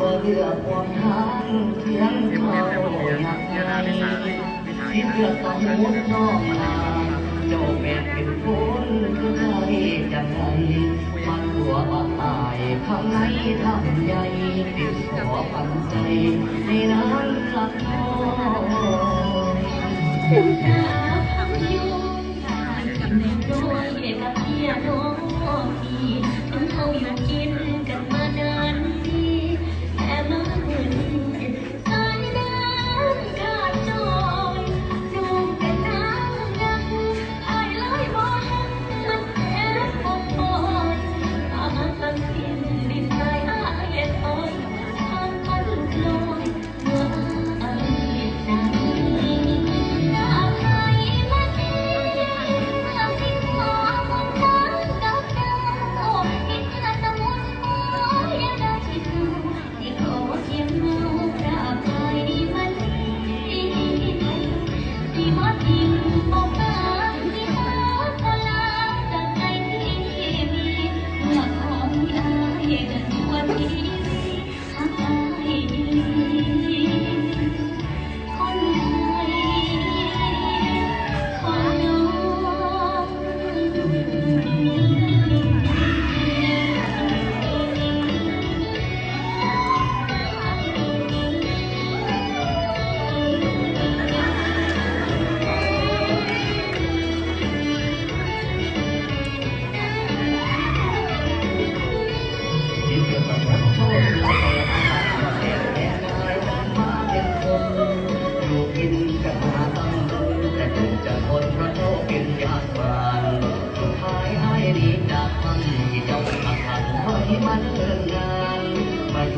บ่เลือกความหาเพียงเขานักคิดเลือกต้องมุดน้องมาเจ้าแม่เป็นคนคือใครจังไงมันหัวบักตายข้างในทำใหญ่ติดขอปันใจในน้ำลักทองเด็กกับเพียโนทีต้องเข้าอยู่กิน aqui,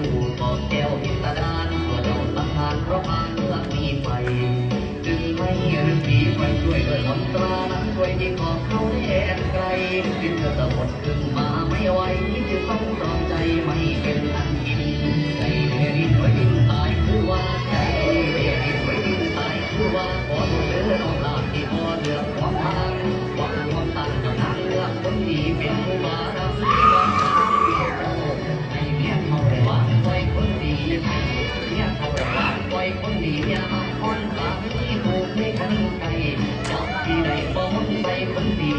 อยู่ต่อแก้วอิสดานก็ดอกสังหารเพราะบ้านเมืองมีไฟจึงไม่ฤาษีไปช่วยด้วยมนตานั้วยที่ขอบเขาแดนไกลจึงจะสะบดขึ้นมา